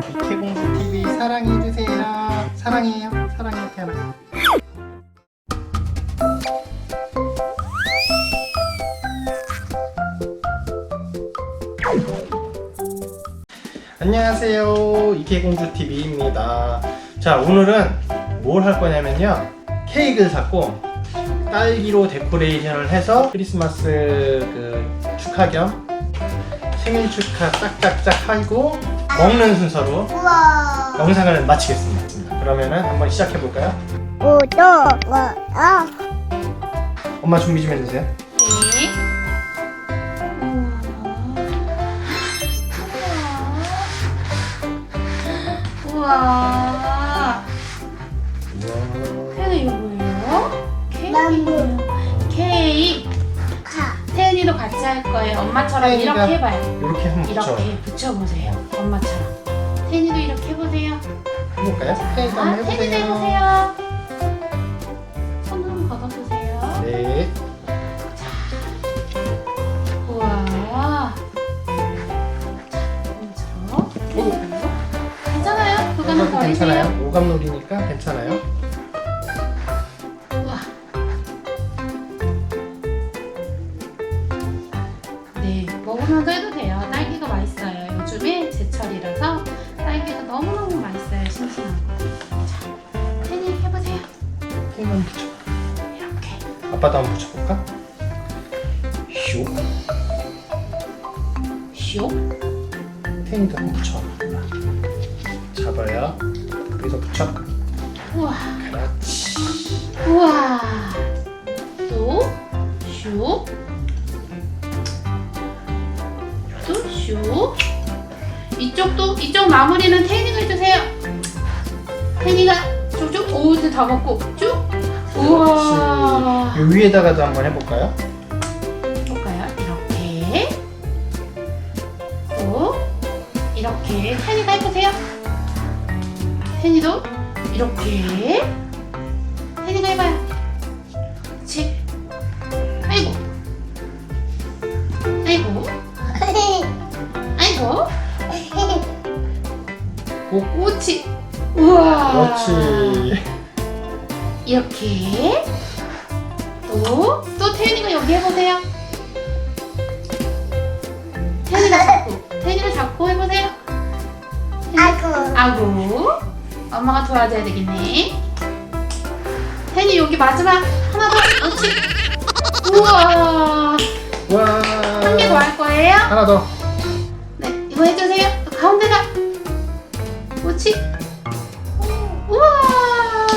TV 사랑해주세요. 사랑해요. 사랑해 태연아. 안녕하세요. 이케공주 TV입니다. 자, 오늘은 뭘 할 거냐면요. 케이크를 샀고 딸기로 데코레이션을 해서 크리스마스 그 축하 겸 생일 축하 짝짝짝 하고 먹는 순서로 우와. 영상을 마치겠습니다. 그러면은 한번 시작해 볼까요? 구독, 좋아요. 엄마 준비 좀 해주세요. 네. 할 거예요. 엄마처럼 태연이가 이렇게 해봐요. 이렇게 한번 붙여 이렇게 붙여보세요. 엄마처럼. 태연이도 이렇게 해보세요. 해볼까요? 자, 한번 태연이도 해보세요. 해보세요. 손좀 걷어보세요. 네. 우와. 엄마처럼. 괜찮아요? 그거는 이것도 버리세요. 괜찮아요? 오감놀이니까 괜찮아요? 네, 먹으면서 해도 돼요. 딸기가 맛있어요. 요즘에 제철이라서 딸기가 너무너무 맛있어요. 싱싱하고. 자, 태니 해보세요. 한번 붙여. 이렇게. 아빠도 한번 붙여볼까? 쇼. 쇼. 테이도 한번 붙여. 잡아요. 여기서 붙여. 우와. 그렇지. 우와. 또 쇼. 또 쇼. 이쪽도 이쪽 마무리는 태니가 해주세요. 태니가 쭉쭉 오드 다 먹고 쭉. 우와. 이 위에다가도 한번 해볼까요? 볼까요? 이렇게. 또 이렇게 태니가 해보세요. 태니도 이렇게. 태니가 해봐요. 그렇지. 꼭. 그렇지. 우와. 그렇지. 이렇게. 또, 또 태연이가 여기 해보세요. 태연이가 잡고, 태연이가 잡고 해보세요. 아이고. 아구. 엄마가 도와줘야 되겠네. 태연이 여기 마지막 하나 더. 그렇지. 우와. 와. 한 개 더 할 거예요? 하나 더.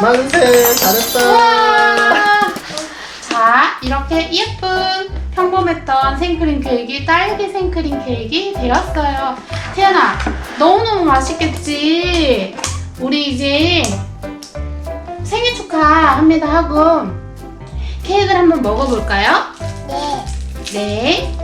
만세. 잘했다. 우와! 자, 이렇게 예쁜 평범했던 생크림 케이크, 딸기 생크림 케이크 되었어요. 태연아, 너무너무 맛있겠지? 우리 이제 생일 축하합니다 하고 케이크를 한번 먹어볼까요? 네. 네.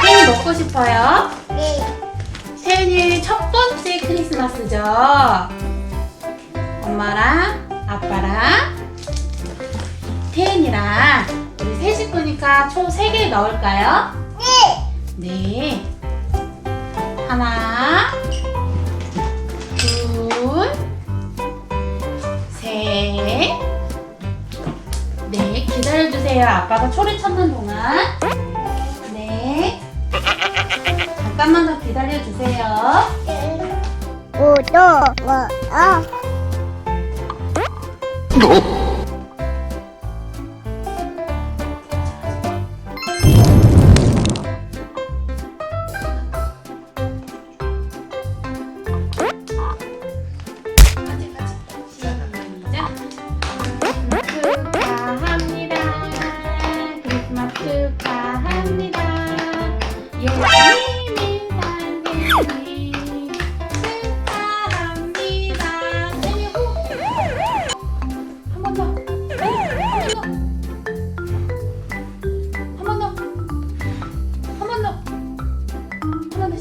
태연이 먹고 싶어요? 네. 태연이 첫 번째 크리스마스죠. 엄마랑 아빠랑 태연이랑 우리 세 식구니까 총 세 개 넣을까요? 네. 네. 하나, 둘, 셋. 네, 기다려주세요. 아빠가 초를 찾는 동안. 네. 잠깐만 더 기다려주세요. 구독, 좋아 요.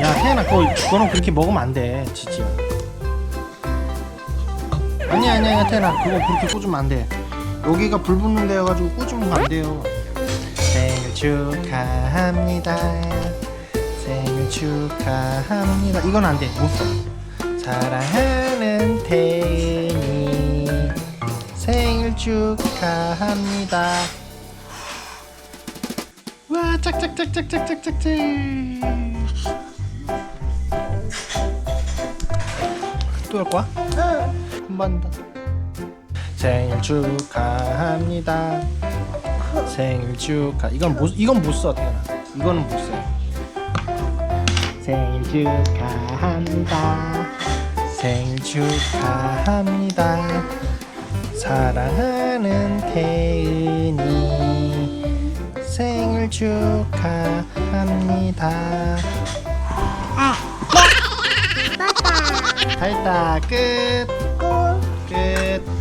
야 태연아 그거 그거는 그렇게 먹으면 안 돼, 지지야. 아니야 아니야 태연아 그거 그렇게 꽂으면 안 돼. 여기가 불 붙는 데여가지고 꽂으면 안 돼요. 축하합니다. 생일 축하합니다. 이건 안 돼, 못 써. 사랑하는 태연이 생일 축하합니다. 와 짝짝짝짝짝짝짝짝 또 할 거야? 응. 한번 더. 생일 축하합니다. 생일 축하. 이건 못 이건 못 써, 태연아. 이거는 못 써. 생일 축하합니다. 생일 축하합니다. 사랑하는 태은이 생일 축하합니다. 아. 빠빠. 다 했다. 끝. 구. 끝.